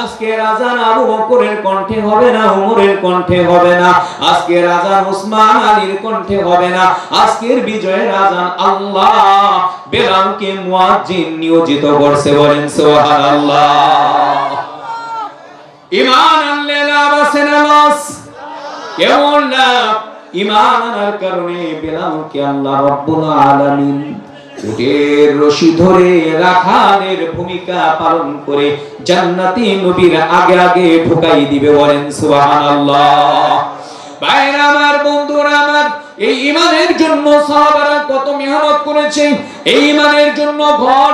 আজকে রাজান আবু বকরের কণ্ঠে হবে না, উমরের কণ্ঠে হবে না। আজকে রাজান উসমান আলীর কণ্ঠে হবে না। আজকের বিজয়ের রাজান আল্লাহ বেলালকে মুয়াজ্জিন নিয়োজিত করছে বলেন, সুবহানাল্লাহ। ইমান আনলে লাভ আছে না কেমন লাভ? ইমান আনার কারণে বেলালকে আল্লাহ রব্বুল আলামিন উটের রশি ধরে ভূমিকা পালন করে জান্নাতি নবীর আগে আগে ঢুকাই দিবে, বলেন আমার, বন্ধুরা আমার, এই ইমানের জন্য সাহাবারা কত মেহনত করেছে, এই ইমানের জন্য ঘর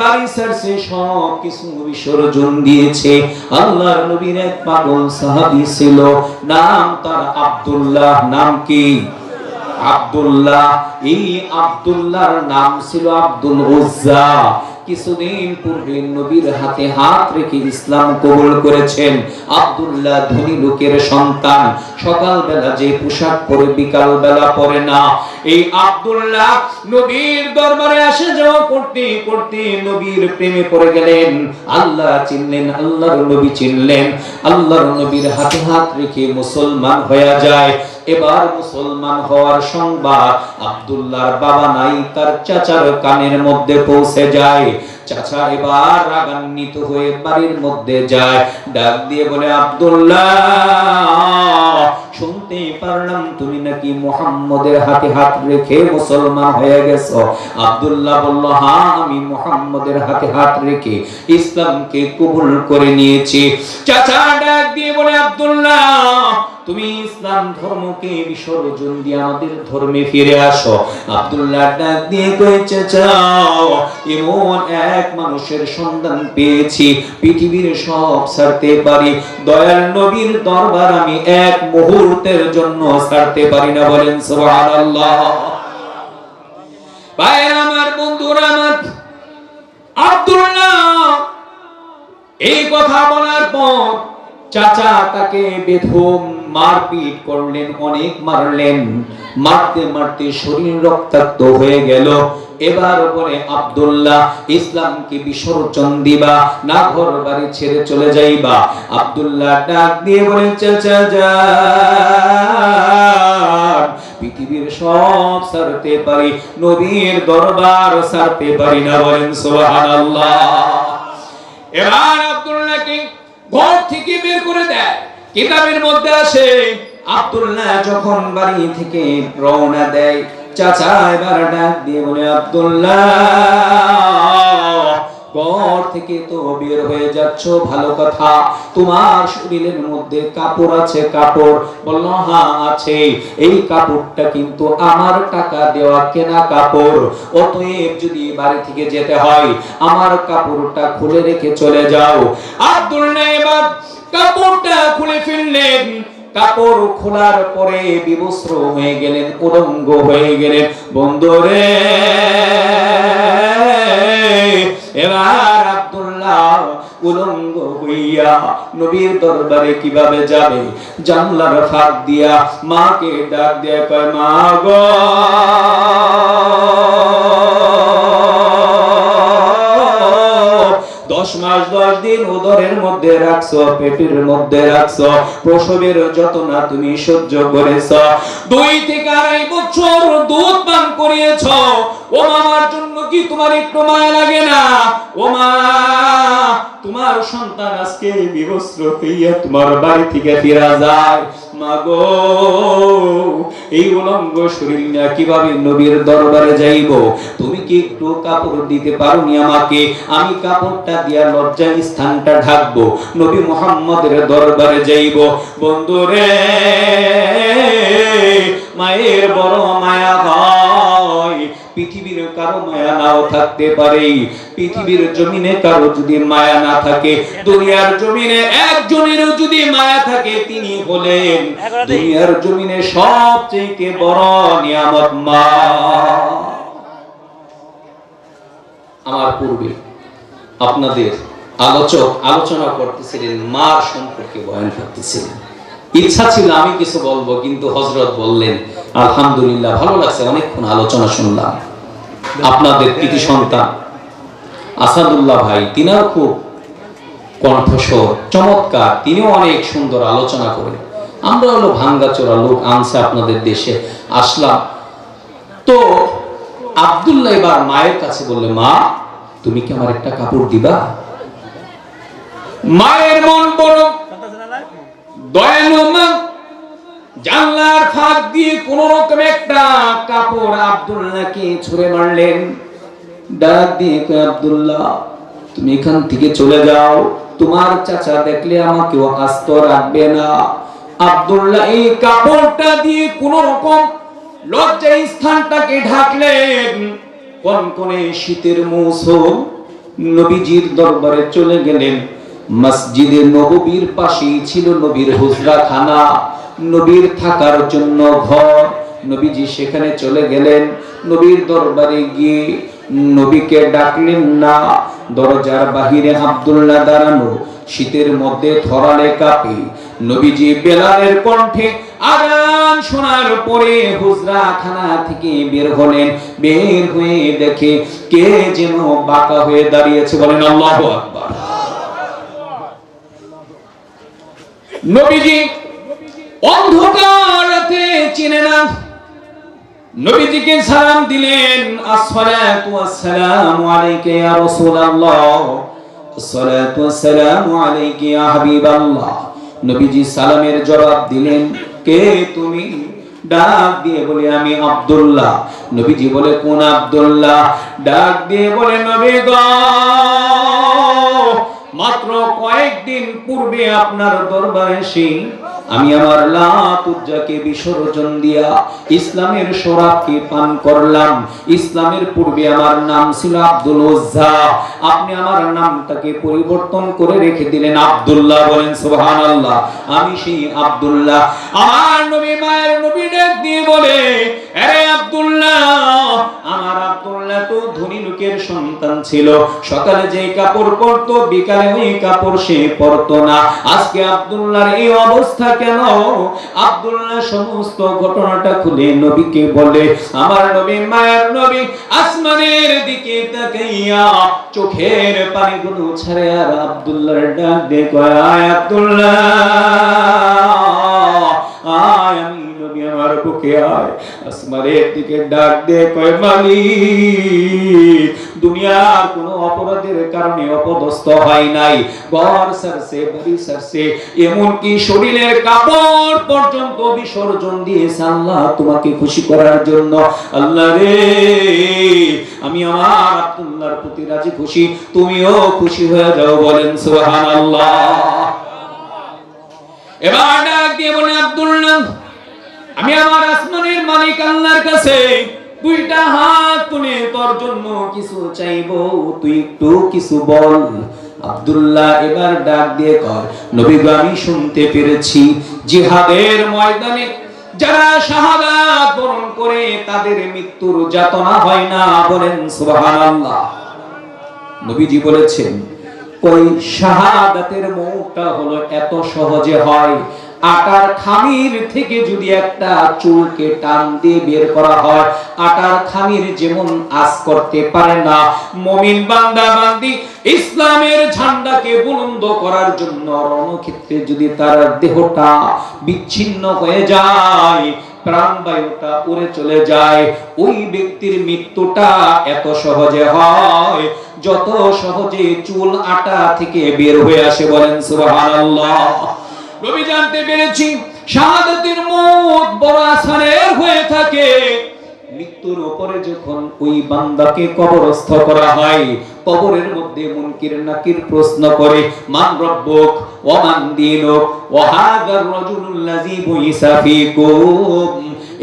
বাড়ি সব কিছু বিসর্জন দিয়েছে। আল্লাহর নবীর এক পাগল সাহাবী ছিল, নাম তার আব্দুল্লাহ, নাম কি? আব্দুল্লাহ, এই আব্দুল্লাহর নাম ছিল আব্দুল উজ্জা। কিছুদিন পূর্বে নবীর হাতে হাত রেখে ইসলাম কবুল করেছেন ধনী লোকের সন্তান। সকালবেলা যে পোশাক পরে পরে না। এই নবীর দরবারে আসে যাওয়া করতে করতে নবীর প্রেমে পড়ে গেলেন। আল্লাহ চিনলেন, আল্লাহর নবী চিনলেন। আল্লাহর নবীর হাতে হাত রেখে মুসলমান হয়ে যায়। এবার মুসলমান হওয়ার সংবাদ আব্দুল্লাহর বাবা নাই, তার চাচার কানের মধ্যে পৌঁছে যায়। চাচা এবার রাগান্বিত হয়ে বাড়ির মধ্যে যায়। ডাক দিয়ে বলে, আব্দুল্লাহ শুনতে পারলাম তুমি নাকি মুহাম্মদের হাতে হাত রেখে মুসলমান হয়ে গেছো। আব্দুল্লাহ বলল হ্যাঁ আমি মুহাম্মদের হাতে হাত রেখে ইসলামকে কবুল করে নিয়েছি। চাচা ডাক দিয়ে বলে, আব্দুল্লাহ তুমি ইসলাম ধর্মকে বিসর্জন দিয়ে আমাদের ধর্মে ফিরে আসো। আব্দুল্লাহ ডাক দিয়ে কয়েছে চাও এমন এক মানুষের সন্ধান পেয়েছি, পৃথিবীর সব ছাড়তে পারি। দয়াল নবীর দরবার আমি এক মুহূর্তের জন্য ছাড়তে পারি না। বলেন, সুবহানাল্লাহ। ভাইরা আমার বন্ধুরা আমার, আব্দুল্লাহ, এই কথা বলার পর চাচা তাকে বেধম মারপিট করলেন, অনেক মারলেন। মারতে মারতে শরীর রক্তাক্ত হয়ে গেল। এবার বলে, আব্দুল্লাহ, ইসলামকে বিসর্জন দিবা, না ঘর বাড়ি ছেড়ে চলে যাইবা। আব্দুল্লাহ ডাক দিয়ে বলে, চাচা যান, পৃথিবীর সব সারতে পারি, নবীর দরবার সারতে পারি না বলেন সুবহানাল্লাহ। এবার আব্দুল্লাহকে ঘর থেকে বের করে দেয়। কিতাবের মধ্যে আসে, আব্দুল্লাহ যখন বাড়ি থেকে রওনা দেয়, চাচা এবার ডাক দিয়ে বলে, আব্দুল্লাহ! ঘর থেকে তো বের হয়ে যাচ্ছ, ভালো কথা। তোমার শরীরের মধ্যে কাপড় আছে, কাপড়। বলল হ্যাঁ আছে। এই কাপড়টা কিন্তু আমার টাকা দেওয়া কেনা কাপড়। অতএব যদি বাড়ি থেকে যেতে হয়, আমার কাপড়টা খুলে রেখে চলে যাও। আব্দুল্লাহ এবার কাপড়টা খুলে ফেললেন। কাপড় খোলার পরে বিবস্ত্র হয়ে গেলেন, উলঙ্গ হয়ে গেলেন। বন্ধুরে! এবার আব্দুল্লাহ উলঙ্গ হইয়া নবীর দরবারে কীভাবে যাবে? জানলার ফাঁক দিয়া মাকে ডাক দিয়া মা গো! দশ মাস, দশ দিন উদরের মধ্যে রাখছো, পেটের মধ্যে রাখছো, প্রসবের যতনা তুমি সহ্য করেছ। দুই থেকে আড়াই বছর দুধ পান করিয়েছ। ও মামার জন্য কি তোমার একটু মায়া লাগে না? ও মা, তোমার সন্তান আজকে বিবস্ত্র হইয়া তোমার বাড়ি থেকে ফিরা যায়। মাগো, এই উলঙ্গ শরীর নিয়ে কীভাবে নবীর দরবারে যাইব? তুমি কি একটু কাপড় দিতে পারোনি আমাকে? আমি কাপড়টা দিয়া লজ্জা স্থানটা ঢাকবো, নবী মোহাম্মদের দরবারে যাইব। বন্ধুরে, মায়ের বড় মায়া হয়। পৃথিবীর কারও মায়া নাও থাকতে পারে। পৃথিবীর জমিনে কারও যদি মায়া না থাকে, দুনিয়ার জমিনে একজনেরও যদি মায়া থাকে, তিনি হলেন দুনিয়ার জমিনে সবচেয়ে বড় নিয়ামত মা। আমার পূর্বে আপনাদের আলোচক আলোচনা করতেছিলেন, মার সম্পর্কে বয়ান করতেছিলেন। ইচ্ছা ছিল আমি কিছু বলব, কিন্তু হজরত বললেন আলহামদুলিল্লাহ ভালো লাগছে অনেকক্ষণ আলোচনা শুনলাম। আপনাদের কৃতি সন্তান আসাদুল্লাহ ভাই তিনাও খুব কণ্ঠস্বর চমৎকার তিনিও অনেক সুন্দর আলোচনা করেন। আমরা হলো ভাঙ্গাচোরা লোক আনছে আপনাদের দেশে আসলাম। তো আব্দুল্লাহ এবার মায়ের কাছে বললে মা তুমি কি আমার একটা কাপড় দিবা? মায়ের মন বড় দয়ালু মা জানলার ফাঁক দিয়ে কোন রকম একটা কাপড় আব্দুল্লাহকে ছুঁড়ে মারলেন। ডাক দিয়ে আব্দুল্লাহ, তুমি এখান থেকে চলে যাও। তোমার চাচা দেখলে আমাকেও আস্ত রাখবে না। আব্দুল্লাহ এই কাপড়টা দিয়ে কোন রকম লজ্জা স্থানটাকে ঢাকলেন। কনকনে শীতের মৌসুম, নবীজির দরবারে চলে গেলেন। মসজিদে নববীর পাশেই ছিল নবীর হুজরা খানা নবীর থাকার জন্য ঘর। নবীজি সেখানে চলে গেলেন। নবীর দরবারে গিয়ে নবীকে ডাকলেন, না, দরজার বাহিরে আব্দুল্লাহ দাঁড়ানো, শীতের মধ্যে থরালে কাঁপে। নবীজি বেলালের কণ্ঠে আগান শোনার পরে হুজরা খানা থেকে বের হলেন। বের হয়ে দেখে কে যেন বাঁকা হয়ে দাঁড়িয়েছে বলেন আল্লাহু আকবার। নবীজি অন্ধকার রাতে চিনে না। নবীজিকে সালাম দিলেন, আসসালাতু ওয়াসসালামু আলাইকা ইয়া রাসূলুল্লাহ। আসসালাতু ওয়াসসালামু আলাইকা ইয়া হাবিবাল্লাহ। নবীজি সালামের জবাব দিলেন, কে তুমি? ডাক দিয়ে বলে, আমি আব্দুল্লাহ। নবীজি বলে, কোন আব্দুল্লাহ? ডাক দিয়ে বলে, নবী মাত্র কয়েকদিন পূর্বে আপনার দরবারে এসে আমি আমার লাতুজ্জাকে বিসর্জন দিয়া ইসলামের শরাবকে পান করলাম। ইসলামের পূর্বে আমার নাম ছিল আব্দুল উজ্জা আপনি আমার নামটাকে পরিবর্তন করে রেখে দিলেন আব্দুল্লাহ বলেন, সুবহানাল্লাহ। আমি সেই আব্দুল্লাহ। আমার নবী মায়ের নবী ডাক দিয়ে বলে, আরে আব্দুল্লাহ, আমার আব্দুল্লাহ তো ধনী লোকের সন্তান ছিল। সকালে যে কাপড় পরতো, বিকালে ওই কাপড় সে পরতো না। আজকে আব্দুল্লাহর এই অবস্থা কেন? আব্দুল্লাহ সমস্ত ঘটনাটা খুলে নবীকে বলে, আমার নবী, মায়ের নবী, আসমানের দিকে তাকাইয়া চোখের পানিগুলো ছাড়ে আর আব্দুল্লাহর ডাক দিয়ে কয়, আয় আব্দুল্লাহ, আয় আমি নবী, আমার বুকে আয়। আসমানের দিকে ডাক দে কয়, মালিক দুনিয়ার কোন অপরাধের কারণে অপদস্থ হয় নাই। ঘর সারছে, বাড়ি সারছে, এমনকি শরীরের কাপড় পর্যন্ত বিসর্জন দিয়েছে আল্লাহ তোমাকে খুশি করার জন্য। আল্লাহ রে, আমি আমার আব্দুল্লাহর প্রতি রাজি খুশি, তুমিও খুশি হয়ে যাও বলেন সুবহানাল্লাহ। এবার ডাক দিয়ে বলে আব্দুল্লাহ, আমি আমার আসমানের মালিক আল্লাহর কাছে দুইটা হাত তুলে তোর জন্য কিছু চাইব, তুই একটু কিছু বল। আব্দুল্লাহ এবার ডাক দিয়ে কর আমি শুনতে পেরেছি জিহাদের ময়দানে যারা শাহাদাত বরণ করে তাদের মৃত্যুর যাতনা হয় না বলেন সুবহানাল্লাহ। নবীজি বলেছেন ওই শাহাদাতের মৌটা হলো এত সহজে হয় আটার খামির থেকে যদি একটা চুলকে টান দিয়ে বের করা হয়, আটার খামির যেমন আজ করতে পারে না। মমিন বান্দা বান্দি, ইসলামের ঝান্ডাকে বুলন্দ করার জন্য রণক্ষেত্রে যদি তার দেহটা বিচ্ছিন্ন হয়ে যায়, প্রাণবায়ুটা উড়ে চলে যায়, ওই ব্যক্তির মৃত্যুটা এত সহজে হয়, যত সহজে চুল আটা থেকে বের হয়ে আসে বলেন সুবহানাল্লাহ। নবী জানতে পেরেছি, শাহাদাতের মত বড় আসানের হয়ে থাকে। মৃত্যুর উপরে যখন ওই বান্দাকে কবরস্থ করা হয়, কবরের মধ্যে মুনকির নাকির প্রশ্ন করে, মান রব্বুক ওয়া মান দীনুক ওয়া হাযার রাজুলুল্লাযী বুইসা ফীকুম?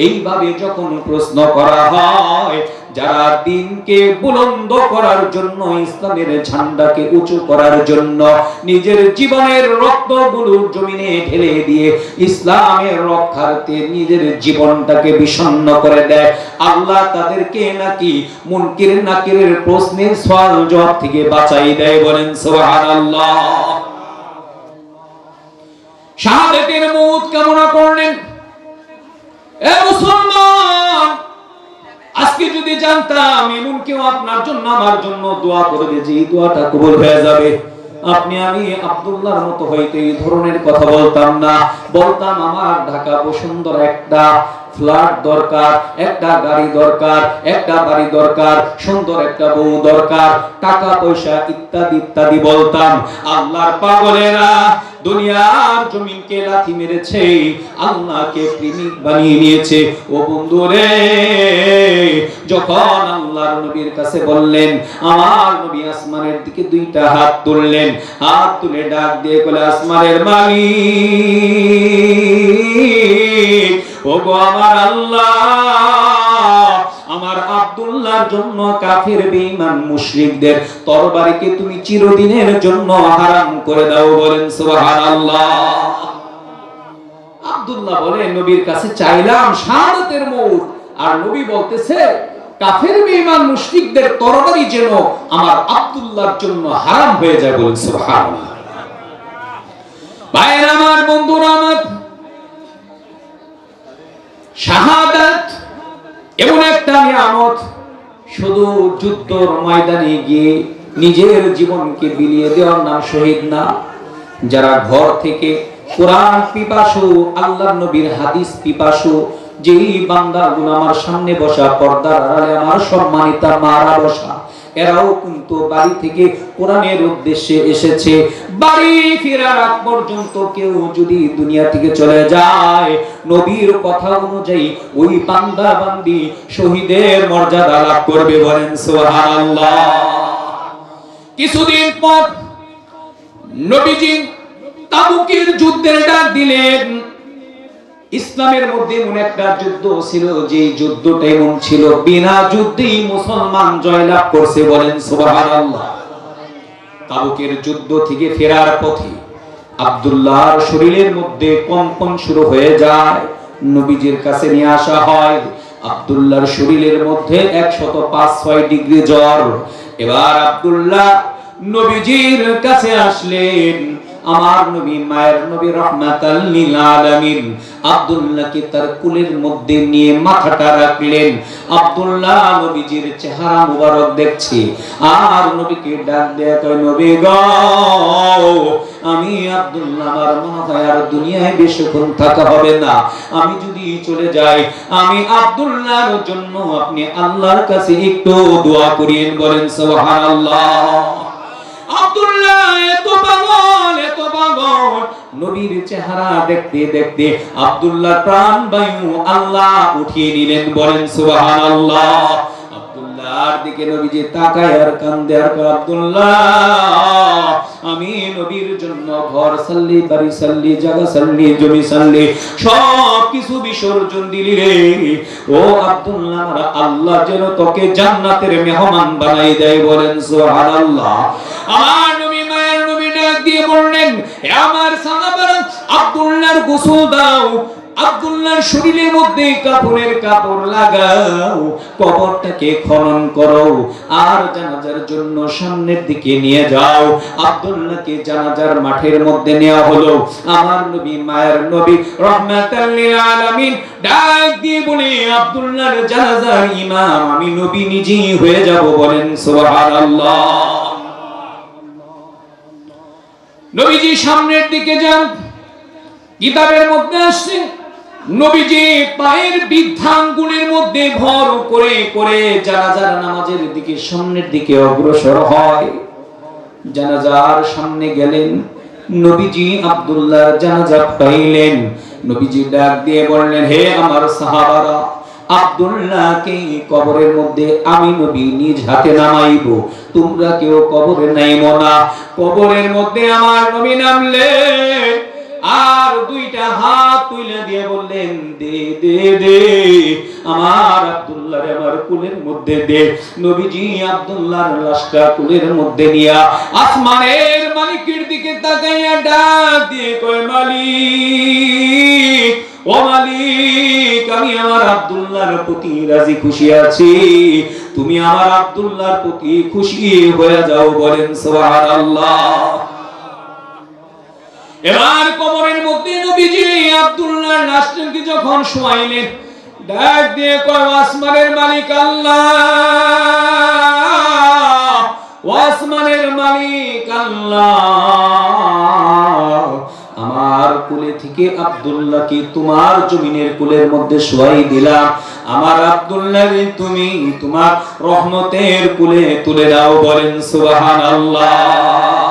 এইভাবে যখন প্রশ্ন করা হয় যারা দিনকে বুলন্দ করার জন্য, ইসলামের ঝান্ডাকে উঁচু করার জন্য, নিজের জীবনের রক্তগুলো জমিনে ঢেলে দিয়ে ইসলামের রক্ষার্থে নিজের জীবনটাকে বিষণ্ণ করে দেয়। আল্লাহ তাদেরকে নাকি মুনকির নাকিরের প্রশ্নের সওয়াল জবাব থেকে বাঁচাই দেয় বলেন, সুবহানাল্লাহ। শাহাদাতের মউত কামনা করলেন। এ মুসলমান! আজকে যদি জানতাম এমন কেউ আপনার জন্য, আমার জন্য দোয়া করবে যে এই দোয়াটা কবুল হয়ে যাবে। আপনি আমি আব্দুল্লাহর মতো হইতে এই ধরনের কথা বলতাম না। বলতাম, আমার ঢাকা বসুন্ধরা একটা ফ্ল্যাট দরকার, একটা গাড়ি দরকার, একটা বাড়ি দরকার, সুন্দর একটা বউ দরকার, টাকা পয়সা ইত্যাদি ইত্যাদি বলতাম। আল্লাহর পাগলেরা দুনিয়ার জমিনকে লাথি মেরেছে, আল্লাহকে প্রেমিক বানিয়ে নিয়েছে। ও বন্ধু রে যখন আল্লাহর নবীর কাছে বললেন, আমার নবী আসমানের দিকে দুইটা হাত তুললেন, হাত তুলে ডাক দিয়ে বলে, আসমানের মালিক ও গো আমার আল্লাহ আমার আব্দুল্লাহর জন্য কাফের, বেঈমান, মুশরিকদের তরবারিকে তুমি চিরদিনের জন্য হারাম করে দাও বলেন সুবহানাল্লাহ। আব্দুল্লাহ বলে, নবীর কাছে চাইলাম শাহাদাতের মৌত। আর নবী বলতেছে, কাফের, বেঈমান, মুশরিকদের তরবারি যেন আমার আব্দুল্লাহর জন্য হারাম হয়ে যায় বলেন সুবহানাল্লাহ। ভাইয়ের, আমার বন্ধুরা, আমার শাহাদাত এমন একটা নিয়ামত, শুধু যুদ্ধর ময়দানে গিয়ে নিজের জীবনকে বিলিয়ে দেওয়ার নাম শহীদ না, যারা ঘর থেকে কোরআন পিপাসু আল্লাহ নবীর হাদিস পিপাসু, যেই বান্দাগুলো আমার সামনে বসা, পর্দার আড়ালে আমার সম্মানিতা মারা বসা এরাও কিন্তু বাড়ি থেকে কোরআনের উদ্দেশ্যে এসেছে। বাড়ি ফেরার আগ পর্যন্ত কেউ যদি দুনিয়া থেকে চলে যায়, নবীর কথা অনুযায়ী ওই বান্দা বান্দি শহীদের মর্যাদা লাভ করবে বলেন সুবহানাল্লাহ। কিছুদিন পর নবীজি তাবুকের যুদ্ধের ডাক দিলেন। ইসলামের মধ্যে এমন একটা যুদ্ধ ছিল যে যুদ্ধটা এমন ছিল, বিনা যুদ্ধেই মুসলমান জয়লাভ করছে বলেন সুবহানাল্লাহ। তাবুকের যুদ্ধ থেকে ফেরার পথে আব্দুল্লাহর শরীরের মধ্যে কম্পন শুরু হয়ে যায়, নবীজির কাছে নিয়ে আসা হয়। আব্দুল্লাহর শরীরের মধ্যে একশত পাঁচ ছয় ডিগ্রি জ্বর। এবার আব্দুল্লাহ নবীজির কাছে আসলেন। আমার নবী, মায়ের নবী রহমাতাল লিল আলামিন আব্দুল্লাহকে তার কুলের মধ্যে নিয়ে মাথাটা রাখলেন। আব্দুল্লাহ নবীজির চেহারা মুবারক দেখছে। আর নবীকে ডাক দেয়া কয়, নবী গো, আমি আব্দুল্লাহ, আমার হয় আর দুনিয়ায় বেশিক্ষণ থাকা হবে না। আমি যদি চলে যাই, আমি আব্দুল্লাহর জন্য আপনি আল্লাহর কাছে একটু দোয়া করিয়েন বলেন, সুবহানাল্লাহ। আব্দুল্লাহ, এত পাগল এত পাগল। নবীর চেহারা দেখতে দেখতে আব্দুল্লাহ প্রাণ বায়ু আল্লাহ উঠিয়ে নিলেন, বলেন সুবহানাল্লাহ। আব্দুল্লাহর দিকে নবীজি তাকায় আর কান্দে আর কয়, আব্দুল্লাহ আমি নবীর জন্য ঘর সাল্লি বাড়ি সাল্লি জায়গা সাল্লি জমি সাল্লি সব কিছু বিসর্জন দিলি রে। ও আব্দুল্লাহ আল্লাহ যেন তোকে জান্নাতের মেহমান বানাই দেয় বলেন সুবহানাল্লাহ। আমার নবী মায়ের নবী ডাক দিয়ে বললেন আমার সাহাবারা আব্দুল্লাহর গোসল দাও আব্দুল্লাহর শরীরের মধ্যে কাপড়ের কাপড় লাগাও, কবরটাকে খনন করো, আর জানাজার জন্য সামনের দিকে নিয়ে যাও। আব্দুল্লাহকে জানাজার মাঠের মধ্যে নেওয়া হলো। আমার নবী, মায়ের নবী, রহমাতাল লিল আলামিন ডাক দিয়ে বলে, আব্দুল্লাহর জানাজার ইমাম, আমি নবী নিজেই হয়ে যাব বলেন সুবহানাল্লাহ। নবীজি সামনের দিকে যান, কিতাবের মধ্যে আসছে। নবীজি পায়ের বৃদ্ধাঙ্গুলের মধ্যে ভর করে করে জানাজার নামাজের দিকে সামনের দিকে অগ্রসর হয়। জানাজার সামনে গেলেন, নবীজি আব্দুল্লাহর জানাজা পাইলেন। নবীজি ডাক দিয়ে বললেন, হে আমার সাহাবারা, আব্দুল্লাহকে কবরের মধ্যে আমি নবী নিজ হাতে নামাইব। তোমরা কেউ কবরে নাইমো না। কবরের মধ্যে আমার নবী নামলে আর দুইটা হাত তুলে দিয়ে বললেন, দে দে দে, আমার আব্দুল্লাহর আমার কুলের মধ্যে দে। নবীজি আব্দুল্লাহর লাশটা কুলের মধ্যে নিয়া আসমানের মালিকের দিকে তাকাইয়া ডাক দিয়ে কয়, মালিক, ও মালিক, আমি আমার আব্দুল্লাহর প্রতি রাজি খুশি আছি। তুমি আমার আব্দুল্লাহর প্রতি খুশি হয়ে যাও বলেন, সুবহানাল্লাহ। এবার কবরের মধ্যে নবীজি আব্দুল্লাহর লাশটাকে যখন শোয়াইলেন? ডাক দিয়ে কয় আসমানের মালিক আল্লাহ আসমানের মালিক আল্লাহ, আমার কুলে থেকে আব্দুল্লাহকে তোমার জমিনের কুলের মধ্যে শোয়াই দিলাম। আমার আব্দুল্লাহকে তুমি তোমার রহমতের কুলে তুলে দাও বলেন, সুবহানাল্লাহ।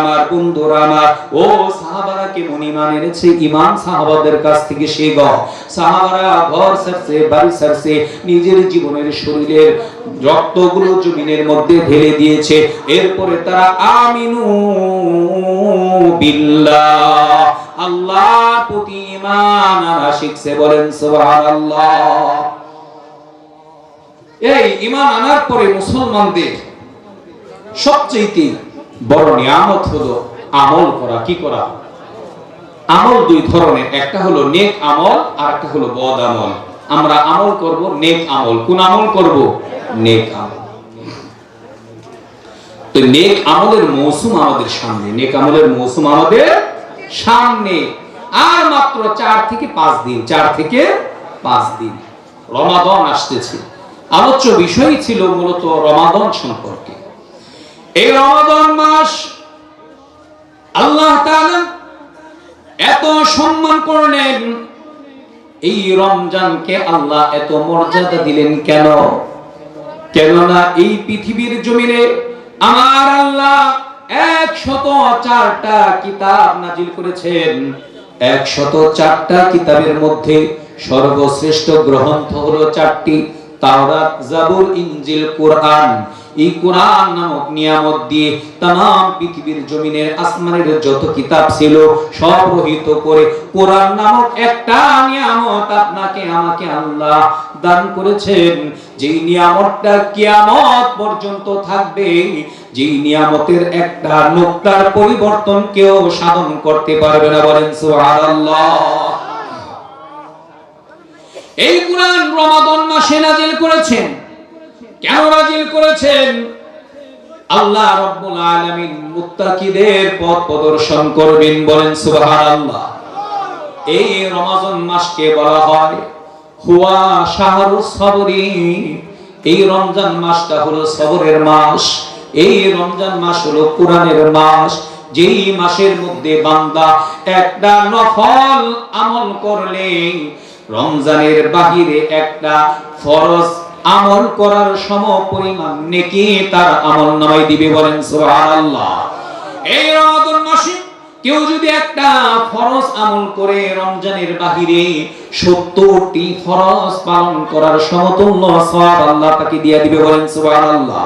আমার আমার, ও ইমান ইমান সাহাবাদের কাছ থেকে সাহাবারা ঘর সারছে, বাড়ি সারছে, নিজের জীবনের শরীরের রক্তগুলো জমিনের মধ্যে ঢেলে দিয়েছে। এরপরে তারা, আমিনু আল্লাহর প্রতি ঈমান আনা শিখছে, বলেন এই ঈমান আনার পরে মুসলমানদের সবচেয়ে বড় নিয়ামত হলো আমল করা, কি করা? আমল দুই ধরনের, একটা হলো নেক আমল আর একটা হলো বদ আমল। আমরা আমল করব, নেক আমল। কোন আমল করব? নেক আমল। তো নেক আমলের মৌসুম আমাদের সামনে, নেক আমলের মৌসুম আমাদের সামনে। আর মাত্র চার থেকে পাঁচ দিন, চার থেকে পাঁচ দিন। রমাদন আসতেছে। আলোচ্য বিষয় ছিল মূলত রমাদন সম্পর্কে। এই রমাদন মাস আল্লাহ তাআলা এত সম্মান করলেন। এই রমজানকে আল্লাহ এত মর্যাদা দিলেন কেন? কেননা এই পৃথিবীর জমিনে আমার আল্লাহ একশত চারটা কিতাব নাজিল করেছেন। একশত চারটা কিতাবের মধ্যে সর্বশ্রেষ্ঠ গ্রন্থ হলো চারটি, তাওরাত, জাবুর, ইনজিল, কোরআন। এই কোরআন নামক নিয়ামত দিয়ে তাম পৃথিবীর জমিনের, আসমানের যত কিতাব ছিল, সব রহিত করে কোরআন নামক একটা নিয়ামত আপনাকে, আমাকে আল্লাহ দান করেছেন। যেই নিয়ামতটা কিয়ামত পর্যন্ত থাকবে, যেই নিয়ামতের একটা নোক্তার পরিবর্তন কেউ সাধন করতে পারবে না বলেন সুবহানাল্লাহ। এই কোরআন রমাদান মাসে নাজিল করেছেন। কেন নাজিল করেছেন? আল্লাহ রব্বুল আলামিন মুত্তাকিদের পথ প্রদর্শন করবেন বলেন সুবহানাল্লাহ। এই রমাজান মাসকে বলা হয় হুয়া শাহরুস সবরি। এই রমজান মাসটা হলো সবরের মাস। এই রমজান মাস হলো কোরআনের মাস। যেই মাসের মধ্যে বান্দা একটা নফল আমল করলে রমজানের বাহিরে একটা ফরজ আমল করার সম পরিমাণ নেকি তার আমল নামাই দিবে বলেন সুবহানাল্লাহ। এই রমাদান মাসে কেউ যদি একটা ফরজ আমল করে রমজানের বাহিরে সত্তরটি ফরজ পালন করার সমতুল্য সওয়াব আল্লাহ তাকে দিয়ে দিবে বলেন সুবহানাল্লাহ।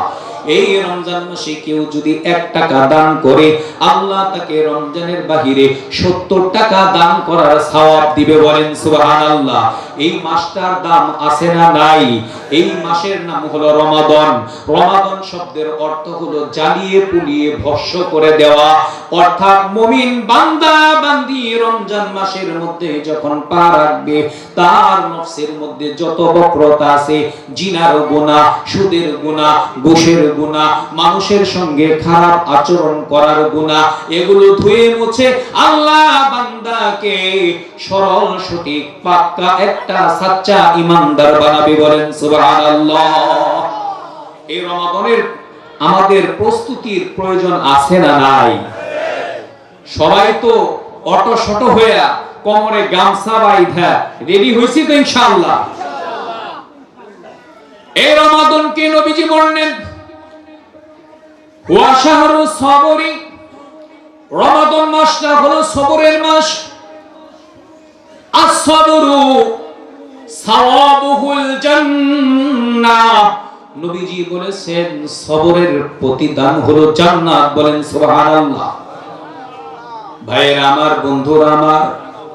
এই রমজান মাসে কেউ যদি এক টাকা দান করে আল্লাহ তাকে রমজানের বাহিরে সত্তর টাকা দান করার সওয়াব দিবে বলেন সুবহানাল্লাহ। এই মাসটার দাম আছে না নাই? এই মাসের নাম হলো রমাদন। রমাদন শব্দের অর্থ হলো জ্বালিয়ে পুড়িয়ে ভস্য করে দেওয়া। অর্থাৎ মুমিন বান্দা বান্দি রমজান মাসের মধ্যে যখন পা রাখবে, তার নফসের মধ্যে যত বক্রতা আছে, জিনার গুনাহ সুদের গুনাহ ঘুষের গুনাহ মানুষের সঙ্গে খারাপ আচরণ করার গুনাহ এগুলো ধুয়ে মুছে আল্লাহ বান্দাকে সরল সঠিক পাক্কা একটা সাচ্চা ইমানদার বানাবে বলেন, সুবহানাল্লাহ। এই রমাদানের আমাদের প্রস্তুতির প্রয়োজন আছে না নাই? সবাই তো অটো শট হয়ে কোমরে গামছা বাইধা, রেডি হইছি তো ইনশাআল্লাহ। এই রমাদানকে নবীজি বললেন ওয়া শাহরু সবরি, রমাদান মাসটা হলো সবরের মাস। as-sabru সাওয়াবুহুল জান্নাহ। নবীজি বলেছেন, সবরের প্রতিদান হলো জান্নাত। বলেন সুবহানাল্লাহ। আমার, বন্ধুরা আমার,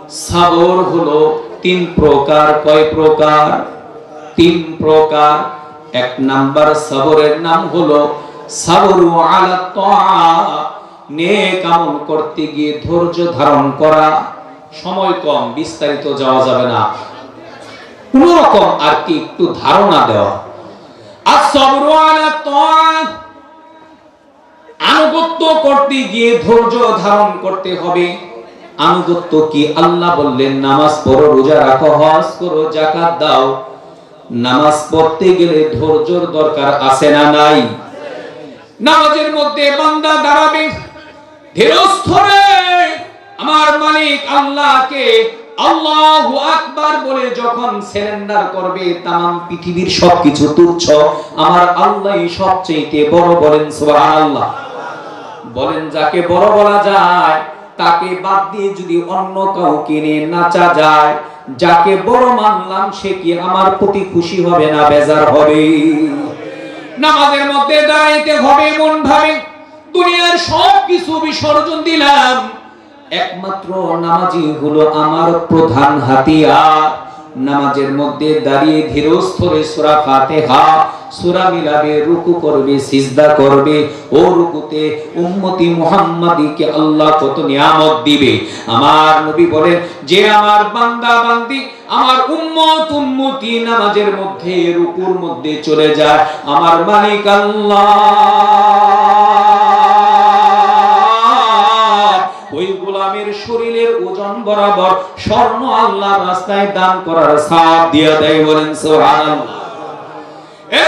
সাবর হলো তিন প্রকার। কয় প্রকার? তিন প্রকার। এক নাম্বার সাবরের নাম হলো, সাবরু আলা তাআ। নেক আমল করতে গিয়ে ধৈর্য ধারণ করা। সময় কম, বিস্তারিত যাওয়া যাবে না। কোন রকম আর কি একটু ধারণা দেওয়া। আলা তাআত, আনুগত্য করতে গিয়ে ধৈর্য ধারণ করতে হবে। আনুগত্য কি আল্লাহ বললেন, নামাজ পড়ো, রোজা রাখো, হজ করো জাকাত দাও। নামাজ পড়তে গেলে ধৈর্যর দরকার আছে না নাই? নামাজের মধ্যে বান্দা দাঁড়াবে, ধীরস্থরে। আমার মালিক আল্লাহকে আল্লাহু আকবার বলে যখন করবে পৃথিবীর সবকিছু তুচ্ছ, আমার আল্লাহই সবচেয়ে বড় বলেন সুবহানাল্লাহ। বলেন, যাকে বড় বলা যায়, তাকে বাদ দিয়ে যদি অন্য কাউকে নিয়ে নাচা যায়, যাকে বড় মানলাম সে কি আমার প্রতি খুশি হবে না বেজার হবে? নামাজের মধ্যে দাঁড়াইতে হবে মন ভাবে দুনিয়ার সব কিছু বিসর্জন দিলাম একমাত্র নামাজি হলো আমার প্রধান হাতিয়ার। নামাজের মধ্যে দাঁড়িয়ে ধীরস্থরে সূরা ফাতিহা, সূরা মিলাবে রুকু করবে, সিজদা করবে। ও রুকুতে উম্মতি মুহাম্মাদিকে আল্লাহ কত নিয়ামত দিবে। আমার নবী বলেন, যে আমার বান্দা বান্দি, আমার উম্মত উম্মতি নামাজের মধ্যে, রুকুর মধ্যে চলে যায়। আমার মালিক আল্লাহ। বরাবর স্বর্ণ আল্লাহ রাস্তায় দান করার সাপ দিয়ে দেয় বলেন, সুবহানাল্লাহ। এ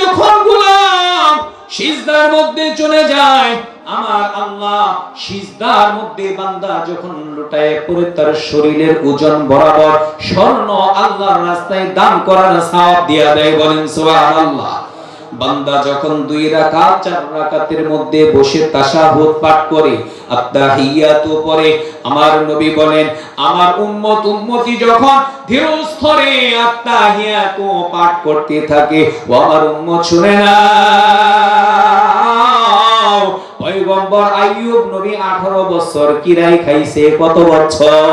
যখন গোলাম সিজদার মধ্যে চলে যায়, আমার আল্লাহ সিজদার মধ্যে বান্দা যখন লুটায় পড়ে তার শরীরের ওজন বরাবর স্বর্ণ আল্লাহর রাস্তায় দান করার সাপ দিয়া দেয় বলেন, সুবহানাল্লাহ। বান্দা যখন দুই রাকাত, চার রাকাতের মধ্যে বসে তাশাহুদ পাঠ করে, আত্তাহিয়াতু পড়ে আমার নবী বলেন, আমার উম্মত উম্মতি যখন ধীর স্তরে আত্তাহিয়াতু পাঠ করতে থাকে, ও আমার উম্মত শুনে না পয়গম্বর আইয়ুব নবী 18 বছর কিরাই খাইছে, কত বছর?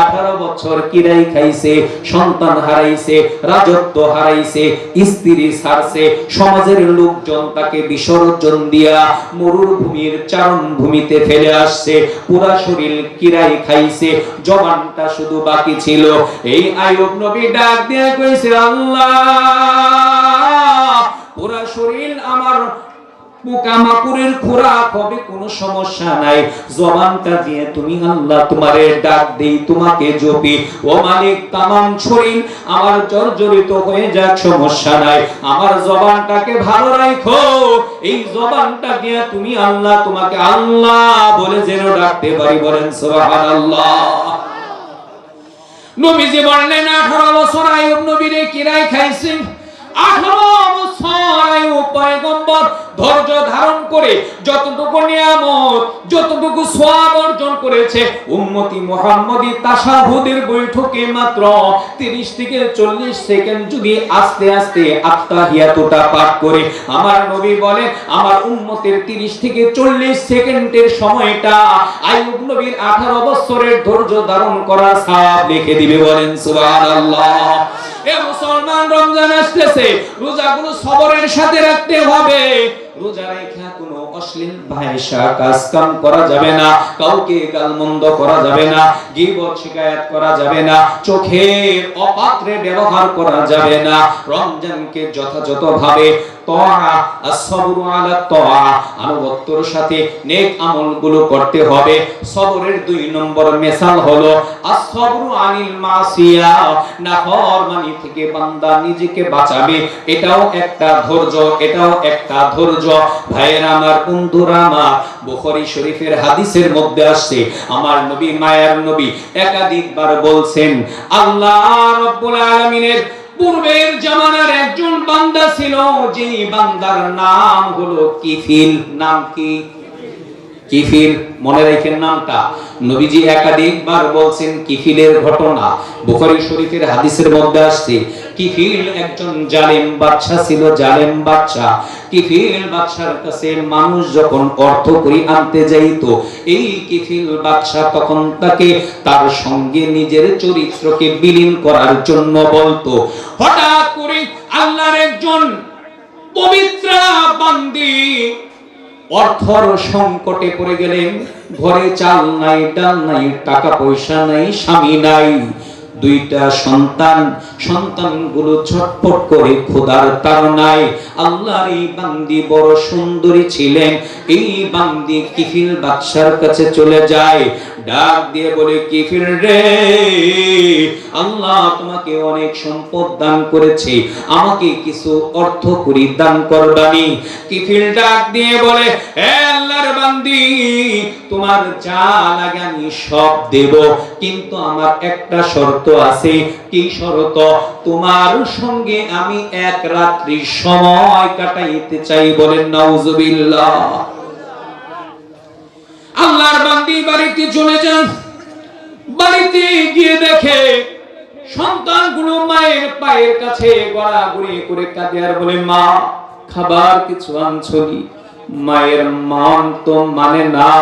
18 বছর কিরাই খাইছে, সন্তান হারাইছে, রাজত্ব হারাইছে, স্ত্রী ছাড়ছে সমাজের লোকজন তাকে বিসর্জন দিয়া মরুভূমির চারণ ভূমিতে ফেলে আসছে। পুরা শরীর কিরাই খাইছে, জবানটা শুধু বাকি ছিল। এই আইয়ুব নবী ডাক দিয়ে কইছে, আল্লাহ, পুরা শরীর আমার পোকামাকড়ের খোরাক হবে, কোনো সমস্যা নাই। জবানটা দিয়ে তুমি আল্লাহ তোমারে ডাক দেই, তোমাকে জপি। ও মালিক, তামাম শরীর আমার জর্জরিত হয়ে যাক, সমস্যা নাই। আমার জবানটাকে ভালো রাখো এই জবানটা দিয়ে তুমি আল্লাহ তোমাকে আল্লাহ বলে যেন ডাকতে পারি, বলেন সুবহানাল্লাহ। নবীজি বললেন 18 বছর আইয়ুব নবীরে কিরাই খাইছে 18 বছর পয়গম্বর ধৈর্য ধারণ করে যতটুকু নিয়ামত, যতটুকু সওয়াব অর্জন করেছে, উম্মতি মুহাম্মদী তাশাহুদের বৈঠকে মাত্র 30 থেকে 40 সেকেন্ড যদি আস্তে আস্তে পাঠ করে, আমার নবী বলে আমার উম্মতের 30 থেকে 40 সেকেন্ডের সময়টা আইয়ুব নবীর 18 বছরের ধৈর্য ধারণ করা সওয়াব লিখে দিবে বলেন এ মুসলমান রমজান আসতেছে। রোজাগুলো সবরের সাথে রাখতে হবে। রোজা রেখা কোনো অশ্লীল ভাষা কাজ কাম করা যাবে না। কাউকে গালমন্দ করা যাবে না। গীবত শিকায়াত করা যাবে না। চোখের অপাত্রে ব্যবহার করা যাবে না। রমজানকে যথাযথভাবে আনুগত্যর সাথে নেক আমলগুলো করতে হবে। সবরের দুই নম্বর হলো আনিল মাসিয়া। থেকে বান্দা নিজেকে বাঁচাবে। এটাও একটা ধৈর্য, এটাও একটা ধৈর্য। ভাইয়েরা আমার, বন্ধুরা আমার, বুখারী শরীফের হাদিসের মধ্যে আসছে, আমার নবী, মায়ার নবী একাধিকবার বলছেন, আল্লাহ রাব্বুল আলামিনের পূর্বের জামানার একজন বান্দা ছিল যে বান্দার নাম হলো কিফিল। নাম কি? কিফিল। মনে রাখেন নামটা। নবীজি একাধিকবার বলছেন কিফিলের ঘটনা। বুখারী শরীফের হাদিসের মধ্যে আসছে কিফিল একজন জালেম বাদশা ছিল, জালেম বাদশা। কিফিল বাদশার কাছে মানুষ যখন অর্থ করি আনতে যাইতো, এই কিফিল বাদশা তখন তাকে তার সঙ্গে নিজের চরিত্রকে বিলীন করার জন্য বলতো। হঠাৎ করে আল্লাহর একজন পবিত্র বান্দি অর্থর সংকটে পড়ে গেলেন। ঘরে চাল নাই, ডাল নাই, টাকা পয়সা নাই, স্বামী নাই। দুইটা সন্তান, সন্তানগুলো ছটফট করে খোদার তাড়নায় আল্লাহর এই বান্দি বড় সুন্দরী ছিলেন। এই বান্দি কিফিল বাদশার কাছে চলে যায়, ডাক দিয়ে বলে, কিফিল রে, আল্লাহ তোমাকে অনেক সম্পদ দান করেছে, আমাকে কিছু অর্থ করি, দান করবানি। কিফিল ডাক দিয়ে বলে হে আল্লাহর বান্দি, তোমার যা লাগে আমি সব দেব, কিন্তু আমার একটা শর্ত আছে কি শর্ত? তোমার সঙ্গে আমি এক রাত্রি সময় কাটাইতে চাই বলেন, নাউজুবিল্লাহ। আল্লাহর বান্দি বাড়িতে চলে যান। বাড়িতে গিয়ে দেখে সন্তানগুলো মায়ের পায়ের কাছে গড়াগড়ি করে কাঁদে আর বলে, মা, খাবার কিছু আনছনি মায়ের মান তো মানে না।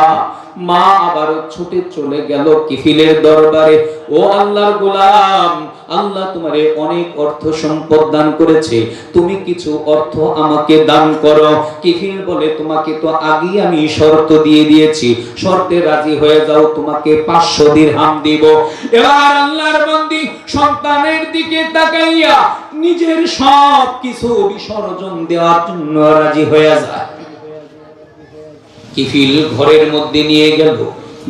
মা আবারও ছুটে চলে গেল কিফিলের দরবারে। ও আল্লাহর গোলাম, আল্লাহ তোমারে অনেক অর্থ সম্পদ দান করেছে। তুমি কিছু অর্থ আমাকে দান করো। কিফিল বলে, তোমাকে তো আগেই আমি শর্ত দিয়ে দিয়েছি। শর্তে রাজি হয়ে যাও, তোমাকে পাঁচশো দিরহাম দিব। এবার আল্লাহর বন্দি সন্তানের দিকে তাকাইয়া নিজের সব কিছু বিসর্জন দেওয়ার জন্য রাজি হয়ে যায়। কিফিল ঘরের মধ্যে নিয়ে গেল।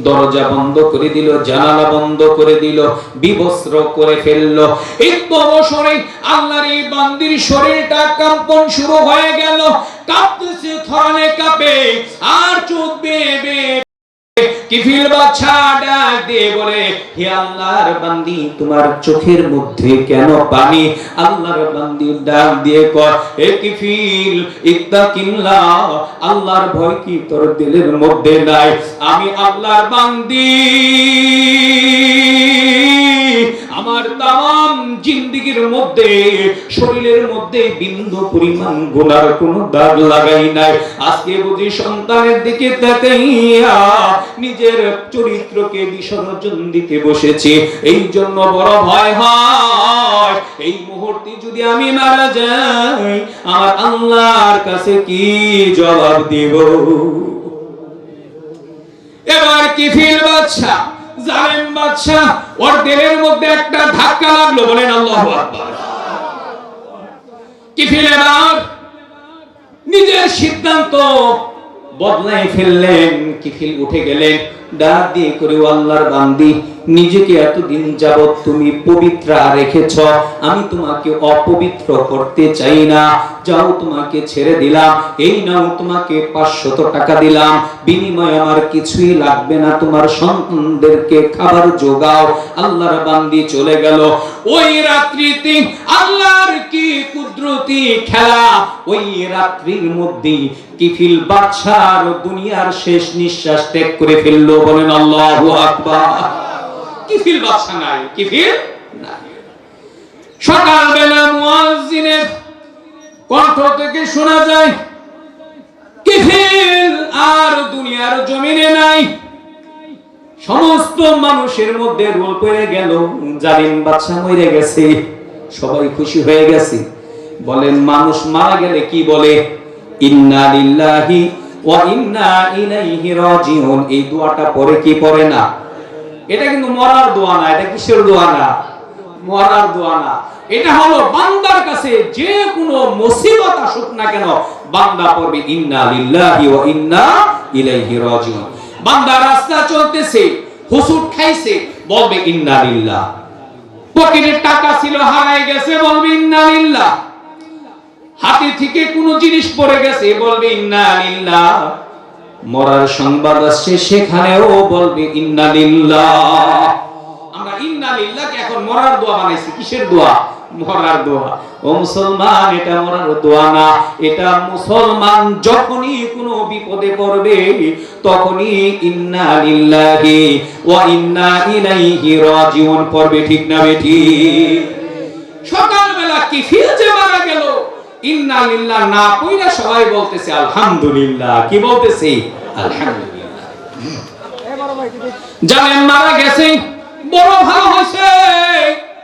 দরজা বন্ধ করে দিল, জানালা বন্ধ করে দিল, বিবস্ত্র করে ফেলল। একটু অবসরে আল্লাহর এই বান্দির শরীরটা কম্পন শুরু হয়ে গেল। কাঁপতেছে থরানে কাঁপে, আর চোখ বেয়ে কিফিল বাচ্চা ডাক দিয়ে বলে, হে আল্লাহর বান্দি, তোমার চোখের মধ্যে কেন পানি? আল্লাহর বান্দি ডাক দিয়ে কর হে কিফিল ইত্তাকিল্লাহ আল্লাহর ভয় কি তোর দিলের মধ্যে নাই? আমি আল্লাহর বান্দি। জিন্দিগির মধ্যে, শরীরের মধ্যে বিন্দু পরিমাণ গুনার কোনো দাগ লাগাই নাই। আজকে বুঝি সন্তানের দিকে তাকাইয়া নিজের চরিত্রকে বিসর্জন দিতে বসেছি। এই জন্য বড় ভয় হয়। এই মুহূর্তে যদি আমি মারা যাই, আমার আল্লাহর কাছে কি জবাব দেব? এবার কিফিল বাদশা জালেম বাদশা ওর দিলের মধ্যে একটা ধাক্কা লাগল, বলেন আল্লাহু আকবার। কি কিফিল আর? নিজের সিদ্ধান্ত বদলাই ফেললেন, কিফিল উঠে গেলেন। ডাক দিয়ে করে আল্লাহর বান্দি, নিজেকে এতদিন যাবৎ তুমি পবিত্র রেখেছ, আমি তোমাকে অপবিত্র করতে চাই না। যাও তোমাকে ছেড়ে দিলাম, এই নাও তোমাকে পাঁচশত টাকা দিলাম। আমার কিছুই লাগবে না, তোমার সন্তানদেরকে খাবার যোগাও। আল্লাহর বান্দি চলে গেল। ওই রাত্রিতে আল্লাহর কি কুদরতি খেলা? ওই রাত্রির মধ্যে কিফিল বাদশার দুনিয়ার শেষ নিঃশ্বাস ত্যাগ করে ফেলল। বলেন, আল্লাহু নাই? সকালবেলা কণ্ঠ থেকে শোনা যায় আর দুনিয়ার জমিনে নাই। সমস্ত মানুষের মধ্যে রোল পড়ে গেল, জালিম মরে গেছে, সবাই খুশি হয়ে গেছে। বলেন, মানুষ মারা গেলে কি বলে? ইন্না লিল্লাহি এই দোয়াটা পড়ে কি পড়ে না? এটা কিন্তু মরার দোয়া না, এটা কিসের দোয়া না? মরার দোয়া না। এটা হলো বান্দার কাছে যে কোনো মুসিবত আসুক না কেন, বান্দা পড়বে ইন্না লিল্লাহি ওয়া ইন্না ইলাইহি রাজিউন। বান্দা রাস্তা চলতেছে হুসুট খাইছে, বলবে ইন্না লিল্লাহ। পকেটে টাকা ছিল, হারায় গেছে, বলবে ইন্না লিল্লাহ। হাতে থেকে কোনো জিনিস পড়ে গেছে বলবে, ইন্না লিল্লাহ। মরার সংবাদ আসছে, সেখানেও বলবে, ইন্না লিল্লাহ। আমরা ইন্না লিল্লাহকে এখন মরার দোয়া বানাইছি। কিসের দোয়া? মরার দোয়া। ও মুসলমান, এটা মরার দোয়া না। এটা মুসলমান যখনই কোনো বিপদে পড়বে, তখনই ইন্না লিল্লাহি ওয়া ইন্না ইলাইহি রাজিউন। পড়বে ঠিক না বেঠি সকালবেলা কি মারা গেল ইন্না লিল্লাহ না কইরা সবাই বলতেছে আলহামদুলিল্লাহ। কি বলতেছে? আলহামদুলিল্লাহ। জানেন মারা গেছে বড় ভালো হয়েছে।